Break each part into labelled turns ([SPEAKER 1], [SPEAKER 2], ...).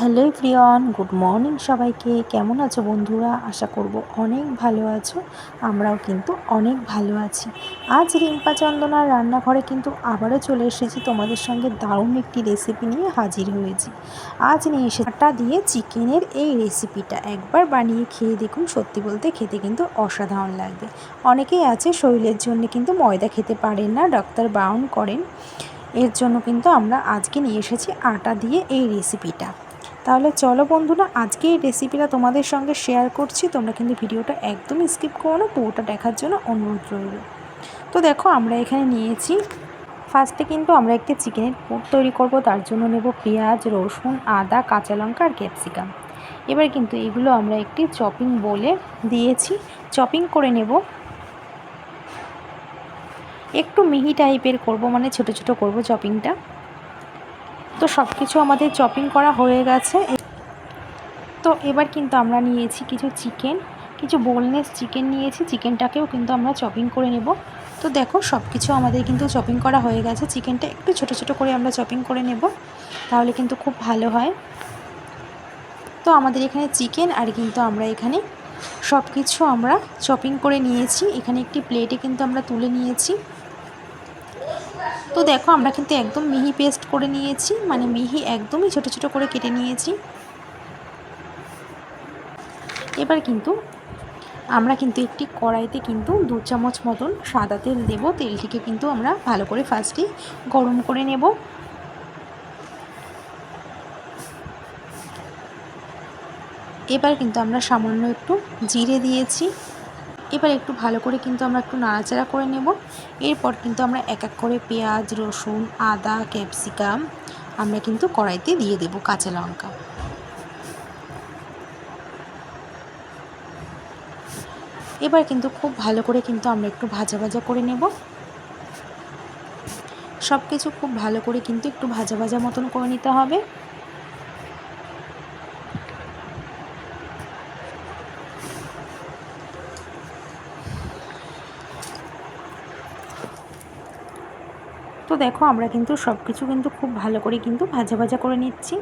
[SPEAKER 1] Hello প্রিয়ন good morning সবাইকে। কেমন আছো বন্ধুরা? আশা করব অনেক ভালো আছো, আমরাও কিন্তু অনেক ভালো আছি। আজ রিম্পা চন্দনার রান্নাঘরে কিন্তু আবারও চলে এসেছি। তোমাদের সঙ্গে দারুণ একটি রেসিপি নিয়ে হাজির হয়েছি। আজ নিয়ে এসে আটা দিয়ে চিকেনের এই রেসিপিটা একবার বানিয়ে খেয়ে দেখুন, সত্যি বলতে খেতে কিন্তু অসাধারণ লাগবে। অনেকেই আছে শরীরের জন্য কিন্তু ময়দা খেতে পারেন না, ডাক্তার বারণ করেন। এর জন্য কিন্তু আমরা আজকে নিয়ে এসেছি আটা দিয়ে এই রেসিপিটা তাহলে চলো বন্ধুরা, আজকে এই রেসিপিটা তোমাদের সঙ্গে শেয়ার করছি। তোমরা কিন্তু ভিডিওটা একদমই স্কিপ করো না, পুরোটা দেখার জন্য অনুরোধ রইল। তো দেখো, আমরা এখানে নিয়েছি ফার্স্টে কিন্তু আমরা একটি চিকেনের পুর তৈরি করব, তার জন্য নেব পেঁয়াজ, রসুন, আদা, কাঁচা লঙ্কা আর ক্যাপসিকাম এবার কিন্তু এগুলো আমরা একটি চপিং বলে দিয়েছি। চপিং করে নেব। একটু মিহি টাইপের করব মানে ছোট ছোট করব চপিংটা তো সব কিছু আমাদের চপিং করা হয়ে গেছে। তো এবার কিন্তু আমরা নিয়েছি কিছু চিকেন কিছু বোনলেস চিকেন নিয়েছি। চিকেনটাকেও কিন্তু আমরা চপিং করে নেব। তো দেখো সব কিছু আমাদের কিন্তু চপিং করা হয়ে গেছে। চিকেনটা একটু ছোট ছোট করে আমরা চপিং করে নেব, তাহলে কিন্তু খুব ভালো হয়। তো আমাদের এখানে চিকেন আর কিন্তু আমরা এখানে সব কিছু আমরা চপিং করে নিয়েছি। এখানে একটি প্লেটে কিন্তু আমরা তুলে নিয়েছি। তো দেখো, আমরা কিন্তু একদম মিহি পেস্ট করে নিয়েছি। মানে মিহি একদমই ছোট ছোট করে কেটে নিয়েছি। এবার কিন্তু আমরা কিন্তু একটি কড়াইতে কিন্তু দু চামচ মতন সাদা তেল দেব। তেলটিকে কিন্তু আমরা ভালো করে ফার্স্টে গরম করে নেব। এবার কিন্তু আমরা সামান্য একটু জিরে দিয়েছি। এবার একটু ভালো করে কিন্তু আমরা একটু নাড়াচাড়া করে নেব। এরপর কিন্তু আমরা এক এক করে পেঁয়াজ, রসুন, আদা, ক্যাপসিকাম আমরা কিন্তু কড়াইতে দিয়ে দেব কাঁচা লঙ্কা। এবার কিন্তু খুব ভালো করে কিন্তু আমরা একটু ভাজা ভাজা করে নেব। সব কিছু খুব ভালো করে কিন্তু একটু ভাজা ভাজা মতন করে নিতে হবে। তো দেখো, আমরা কিন্তু সব কিছু কিন্তু খুব ভালো করে কিন্তু ভাজা ভাজা করে নিচ্ছি।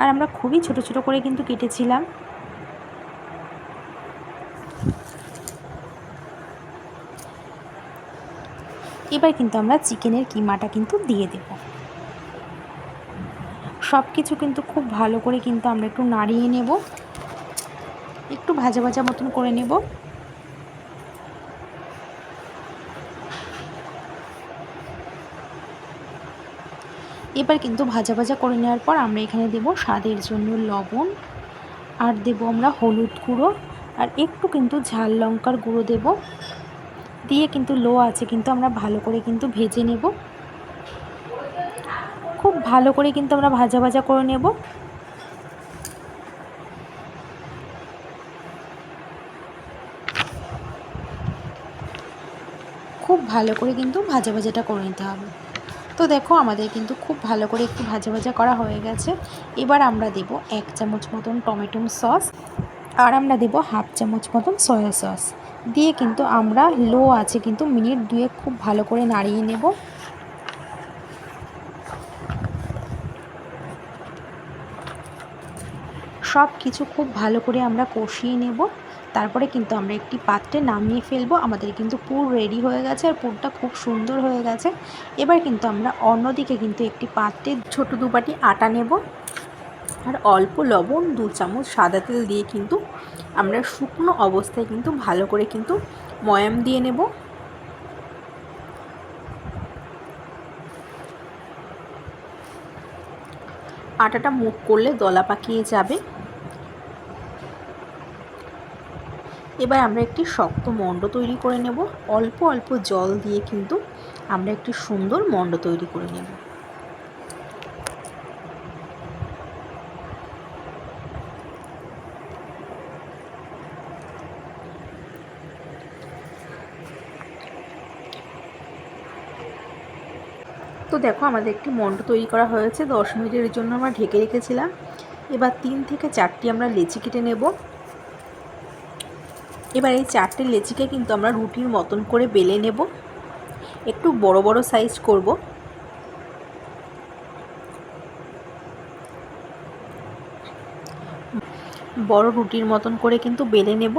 [SPEAKER 1] আর আমরা খুবই ছোট ছোট করে কিন্তু কেটেছিলাম। এবার কিন্তু আমরা চিকেনের কিমাটা কিন্তু দিয়ে দেব। সব কিছু কিন্তু খুব ভালো করে কিন্তু আমরা একটু নাড়িয়ে নেব। একটু ভাজা ভাজা মতন করে নেব। এবার কিন্তু ভাজা ভাজা করে নেওয়ার পর আমরা এখানে দেব স্বাদের জন্য লবণ। আর দেব আমরা হলুদ গুঁড়ো। আর একটু কিন্তু ঝাল লঙ্কার গুঁড়ো দেব। দিয়ে কিন্তু লো আছে কিন্তু আমরা ভালো করে কিন্তু ভেজে নেব। খুব ভালো করে কিন্তু আমরা ভাজা ভাজা করে নেব। খুব ভালো করে কিন্তু ভাজা ভাজাটা করে নিতে হবে। তো দেখো, আমাদের কিন্তু খুব ভালো করে একটু ভাজা ভাজা করা হয়ে গেছে। এবার আমরা দেব এক চামচ মতন টমেটো সস আর আমরা দেব হাফ চামচ মতন সয়া সস। দিয়ে কিন্তু আমরা লো আছে কিন্তু মিনিট দুয়ে খুব ভালো করে নাড়িয়ে নেব। সব কিছু খুব ভালো করে আমরা কষিয়ে নেব। তারপরে কিন্তু আমরা একটি পাত্রে নামিয়ে ফেলব। আমাদের কিন্তু পুর রেডি হয়ে গেছে আর পুরটা খুব সুন্দর হয়ে গেছে। এবার কিন্তু আমরা অন্যদিকে কিন্তু একটি পাত্রে ছোটো দুপাটি আটা নেব। আর অল্প লবণ দু চামচ সাদা তেল দিয়ে কিন্তু আমরা শুকনো অবস্থায় কিন্তু ভালো করে কিন্তু ময়াম দিয়ে নেব। আটাটা মুখ করলে দলা পাকিয়ে যাবে। এবার আমরা একটি শক্ত মণ্ড তৈরি করে নেব। অল্প অল্প জল দিয়ে কিন্তু আমরা একটি সুন্দর মণ্ড তৈরি করে নেব। তো দেখো, আমাদের একটি মণ্ড তৈরি করা হয়েছে। দশ মিনিটের জন্য আমরা ঢেকে রেখেছিলাম। এবার তিন থেকে চারটি আমরা লেচি কেটে নেব। এবার এই চারটে লেচিকে কিন্তু আমরা রুটির মতন করে বেলে নেব। একটু বড় বড় সাইজ করব। বড় রুটির মতন করে কিন্তু বেলে নেব।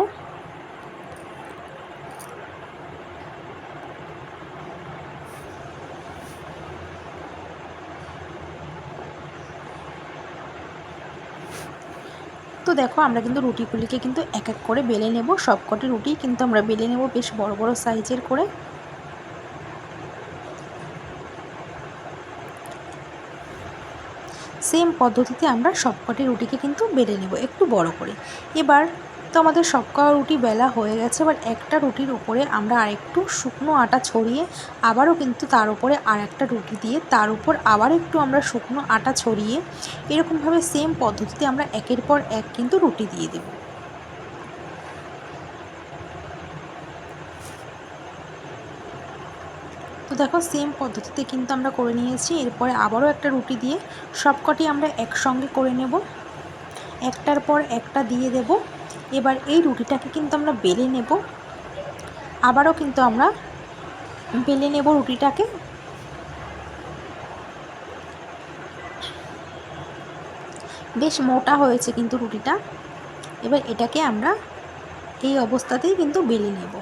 [SPEAKER 1] দেখো, আমরা কিন্তু রুটিগুলিকে কিন্তু এক এক করে বেলে নেব। সবকটি রুটি কিন্তু আমরা বেলে নেব বেশ বড় বড় সাইজের করে। সেম পদ্ধতিতে আমরা সবকটি রুটিকে কিন্তু বেলে নেব একটু বড় করে। এবার তো আমাদের সব সবকটা রুটি বেলা হয়ে গেছে এবার একটা রুটির উপরে আমরা আরেকটু শুকনো আটা ছড়িয়ে আবারও কিন্তু তার উপরে আর একটা রুটি দিয়ে তার উপর আবার একটু আমরা শুকনো আটা ছড়িয়ে এরকমভাবে সেম পদ্ধতিতে আমরা একের পর এক কিন্তু রুটি দিয়ে দেবো। তো দেখো সেম পদ্ধতিতে কিন্তু আমরা করে নিয়েছি, এরপরে আবারও একটা রুটি দিয়ে সবকটি আমরা একসঙ্গে করে নেব। একটার পর একটা দিয়ে দেব। এবার এই রুটিটাকে কিন্তু আমরা বেলে নেব। আবারও কিন্তু আমরা বেলে নেব রুটিটাকে। বেশ মোটা হয়েছে কিন্তু রুটিটা। এবার এটাকে আমরা এই অবস্থাতেই কিন্তু বেলে নেব।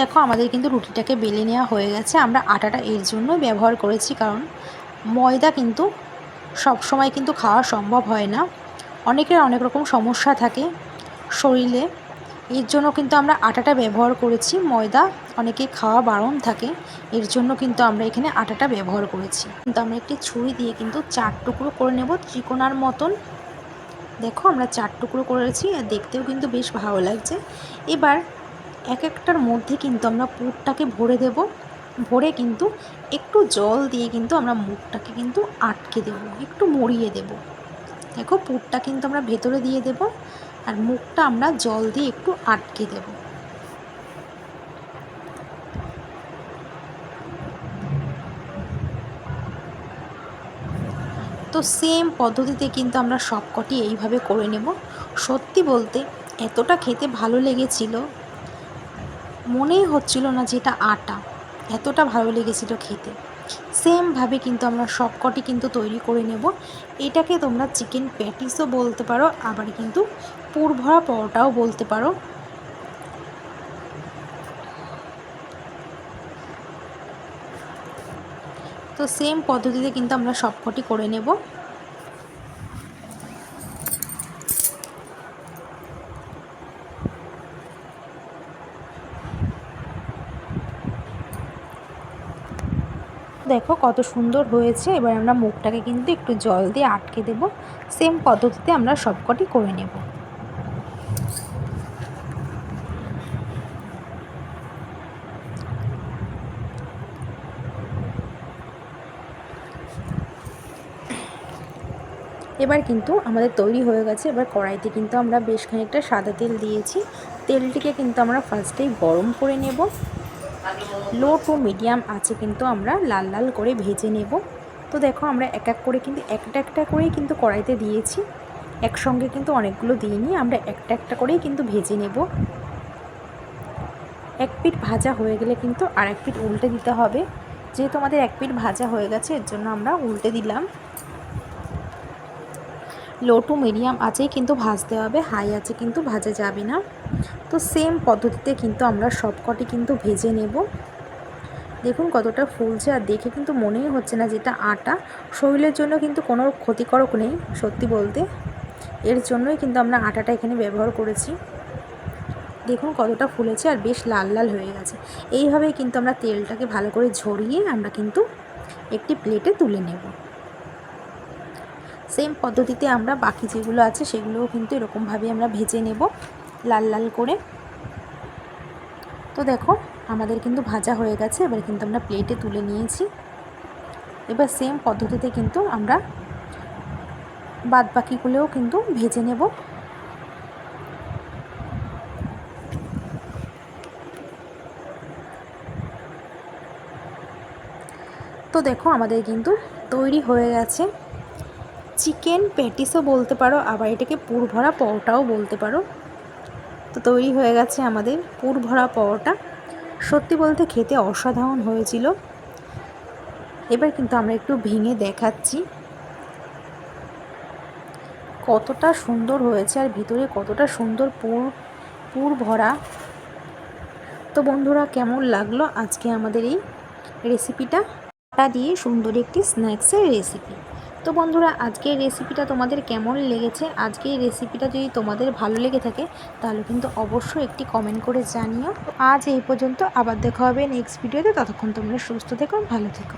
[SPEAKER 1] দেখো, আমাদের কিন্তু রুটিটাকে বেলে নেওয়া হয়ে গেছে। আমরা আটাটা এর জন্য ব্যবহার করেছি, কারণ ময়দা কিন্তু সব সময় কিন্তু খাওয়া সম্ভব হয় না। অনেকের অনেক রকম সমস্যা থাকে শরীরে। এর জন্য কিন্তু আমরা আটাটা ব্যবহার করেছি, ময়দা অনেকে খাওয়া বারণ থাকে। এর জন্য কিন্তু আমরা এখানে আটাটা ব্যবহার করেছি। কিন্তু আমরা একটি ছুরি দিয়ে কিন্তু চার টুকরো করে নেব ত্রিকোণার মতন। দেখো, আমরা চার টুকরো করেছি, আর দেখতেও কিন্তু বেশ ভালো লাগছে। এবার এক একটার মধ্যে কিন্তু আমরা পুরটাকে ভরে দেব। ভরে কিন্তু একটু জল দিয়ে কিন্তু আমরা মুখটাকে কিন্তু আটকে দেব, একটু মরিয়ে দেব। দেখো পুরটা কিন্তু আমরা ভেতরে দিয়ে দেব আর মুখটা আমরা জল দিয়ে একটু আটকে দেব। তো সেম পদ্ধতিতে কিন্তু আমরা সবকটি এইভাবে করে নেব। সত্যি বলতে এতটা খেতে ভালো লেগেছিল। মনেই হচ্ছিল না যে এটা আটা। এতটা ভালো লেগেছিল খেতে। সেমভাবে কিন্তু আমরা সবকটি কিন্তু তৈরি করে নেব। এটাকে তোমরা চিকেন প্যাটিসও বলতে পারো, আবার কিন্তু পুর ভরা পরোটাও বলতে পারো। তো সেম পদ্ধতিতে কিন্তু আমরা সবকটি করে নেব। দেখো কত সুন্দর হয়েছে। এবার আমরা মুখটাকে কিন্তু একটু জল দিয়ে আটকে দেব। সেম পদ্ধতিতে আমরা সবকটি করে নেব। এবার কিন্তু আমাদের তৈরি হয়ে গেছে। এবার কড়াইতে কিন্তু আমরা বেশ খানিকটা সাদা তেল দিয়েছি। তেলটিকে কিন্তু আমরা ফার্স্টেই গরম করে নেব। লো টু মিডিয়াম আছে কিন্তু আমরা লাল লাল করে ভেজে নেব। তো দেখো আমরা এক এক করে কিন্তু একটা একটা করেই কিন্তু কড়াইতে দিয়েছি। একসঙ্গে কিন্তু অনেকগুলো দিইনি, আমরা একটা একটা করেই কিন্তু ভেজে নেব। এক পিঠ ভাজা হয়ে গেলে কিন্তু আর এক পিঠ উল্টে দিতে হবে। যেহেতু আমাদের এক পিঠ ভাজা হয়ে গেছে, এর জন্য আমরা উল্টে দিলাম। লো টু মিডিয়াম আছেই কিন্তু ভাজতে হবে, হাই আছে কিন্তু ভাজা যাবে না। তো সেম পদ্ধতিতে কিন্তু আমরা সবকটি কিন্তু ভেজে নেব। দেখুন কতটা ফুলছে আর দেখে কিন্তু মনেই হচ্ছে না যেটা আটা। শরীরের জন্য কিন্তু কোনো ক্ষতিকারক নেই, সত্যি বলতে। এর জন্যই কিন্তু আমরা আটাটা এখানে ব্যবহার করেছি। দেখুন কতটা ফুলেছে আর বেশ লাল লাল হয়ে গেছে। এইভাবেই কিন্তু আমরা তেলটাকে ভালো করে ঝরিয়ে আমরা কিন্তু একটি প্লেটে তুলে নেব। সেম পদ্ধতিতে আমরা বাকি যেগুলো আছে সেগুলোও কিন্তু এরকমভাবে আমরা ভেজে নেব। লাল লাল করে। তো দেখো, আমাদের কিন্তু ভাজা হয়ে গেছে, এবার কিন্তু আমরা প্লেটে তুলে নিয়েছি। এবার সেম পদ্ধতিতে কিন্তু আমরা বাদ বাকিগুলোও কিন্তু ভেজে নেব। তো দেখো, আমাদের কিন্তু তৈরি হয়ে গেছে। চিকেন প্যাটিসও বলতে পারো, আবার এটাকে পুর ভরা পরোটাও বলতে পারো। তো তৈরি হয়ে গেছে আমাদের পুর ভরা পরোটা। সত্যি বলতে খেতে অসাধারণ হয়েছিল। এবার কিন্তু আমরা একটু ভেঙে দেখাচ্ছি। কতটা সুন্দর হয়েছে আর ভিতরে কতটা সুন্দর পুর পুর ভরা। তো বন্ধুরা, কেমন লাগল আজকে আমাদের এই রেসিপিটা আটা দিয়ে সুন্দর একটি স্ন্যাক্সের রেসিপি তো বন্ধুরা, আজকের রেসিপিটা তোমাদের কেমন লেগেছে? আজকে এই রেসিপিটা যদি তোমাদের ভালো লেগে থাকে, তাহলে কিন্তু অবশ্যই একটি কমেন্ট করে জানিও। আজ এই পর্যন্ত আবার দেখা হবে নেক্সট ভিডিওতে ততক্ষণ তোমরা সুস্থ থেকো, ভালো থেকো।